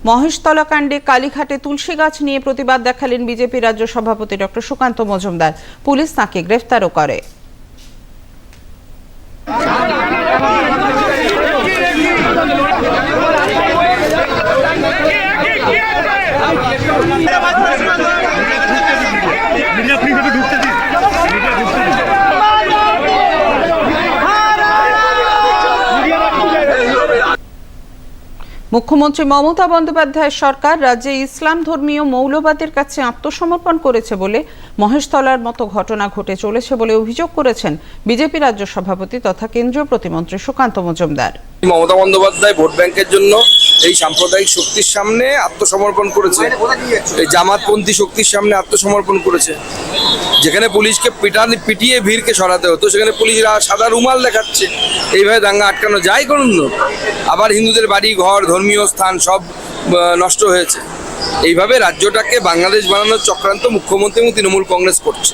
মহেশতলা কাণ্ডে কালীঘাটে তুলসী গাছ নিয়ে প্রতিবাদ দেখালেন বিজেপি রাজ্য সভাপতি ডক্টর সুকান্ত মজুমদার পুলিশ তাঁকে গ্রেফতারও করে মিডিয়া মুখ্যমন্ত্রী মমতা বন্দ্যোপাধ্যায়ের সরকার রাজ্যে ইসলাম ধর্মীয় মৌলবাদের কাছে আত্মসমর্পণ করেছে বলে মহেশতলার মতো ঘটনা ঘটে চলেছে বলে অভিযোগ করেছেন বিজেপি রাজ্য সভাপতি তথা কেন্দ্রীয় প্রতিমন্ত্রী সুকান্ত মজুমদার। মমতা বন্দ্যোপাধ্যায় ভোট ব্যাংকের জন্য এই সাম্প্রদায়িক শক্তির সামনে আত্মসমর্পণ করেছে। এই জামাতপন্থী শক্তির সামনে আত্মসমর্পণ করেছে। যেখানে পুলিশকে পিটানি, পিটিয়ে ভিড়কে সরাতে হতো, সেখানে পুলিশরা সাদা রুমাল দেখাচ্ছে। এইভাবে দাঙ্গা আটকানো যায় করুন? আবার হিন্দুদের বাড়ি, ঘর, ধর্মীয় স্থান সব নষ্ট হয়েছে। এইভাবে রাজ্যটাকে বাংলাদেশ বানানোর চক্রান্ত মুখ্যমন্ত্রী এবং তৃণমূল কংগ্রেস করছে।